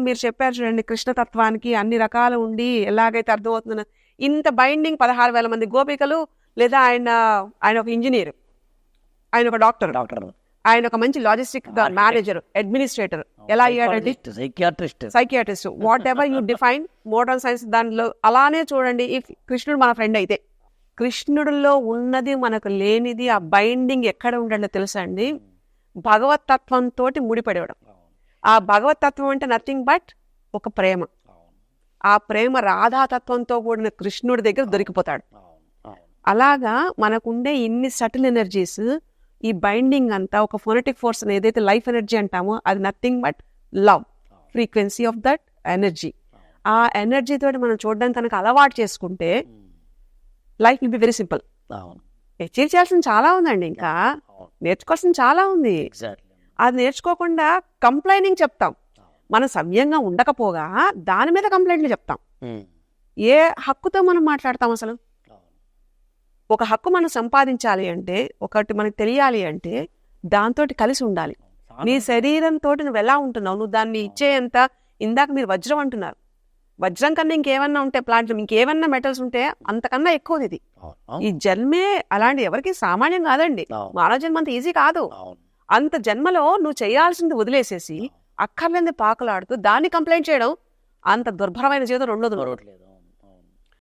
మీరు చెప్పారు చూడండి కృష్ణతత్వానికి అన్ని రకాలు ఉండి ఎలాగైతే అర్థమవుతుందో ఇంత బైండింగ్ పదహారు వేల మంది గోపికలు లేదా ఆయన ఆయన ఒక ఇంజనీర్ ఆయన ఒక డాక్టర్ డాక్టర్ ఆయన ఒక మంచి లాజిస్టిక్ మేనేజర్ అడ్మినిస్ట్రేటర్ ఎలా అయ్యాడండి? Psychiatrist psychiatrist whatever you define modern science దానిలో అలానే చూడండి ఈ కృష్ణుడు మన ఫ్రెండ్ అయితే. కృష్ణుడిలో ఉన్నది మనకు లేనిది ఆ బైండింగ్ ఎక్కడ ఉండాలో తెలుసా అండి? భగవత్ తత్వంతో ముడిపడేవడం ఆ భగవత్ తత్వం అంటే నథింగ్ బట్ ఒక ప్రేమ. ఆ ప్రేమ రాధాతత్వంతో కూడిన కృష్ణుడి దగ్గర దొరికిపోతాడు. అలాగా మనకుండే ఇన్ని సటిల్ ఎనర్జీస్ ఈ బైండింగ్ అంతా ఒక ఫొనెటిక్ ఫోర్స్ ఏదైతే లైఫ్ ఎనర్జీ అంటామో అది nothing but love frequency of that energy ఆ ఎనర్జీ తోటి మనం చూడడానికి కనుక అలవాటు చేసుకుంటే life will be very simple achieve చేయాల్సింది చాలా ఉందండి ఇంకా. నేర్చుకోవాల్సింది చాలా ఉంది. అది నేర్చుకోకుండా కంప్లైనింగ్ చెప్తాం. మనం సవ్యంగా ఉండకపోగా దాని మీద కంప్లైంట్లు చెప్తాం. ఏ హక్కుతో మనం మాట్లాడతాం అసలు? ఒక హక్కు మనం సంపాదించాలి అంటే ఒకటి మనకు తెలియాలి అంటే దాంతో కలిసి ఉండాలి. నీ శరీరంతో నువ్వు ఎలా ఉంటున్నావు? నువ్వు దాన్ని ఇచ్చేంత ఇందాక మీరు వజ్రం అంటున్నారు. వజ్రం కన్నా ఇంకేమన్నా ఉంటే ప్లాంట్ ఇంకేమన్నా మెటల్స్ ఉంటే అంతకన్నా ఎక్కువది ఇది. ఈ జన్మే అలాంటి ఎవరికి సామాన్యం కాదండి. మానవ జన్మ అంత ఈజీ కాదు అంత జన్మలో నువ్వు చేయాల్సింది వదిలేసేసి అక్కర్లేని పాకలాడుతూ దాన్ని కంప్లైంట్ చేయడం అంత దుర్భరమైన జీవితం రెండోది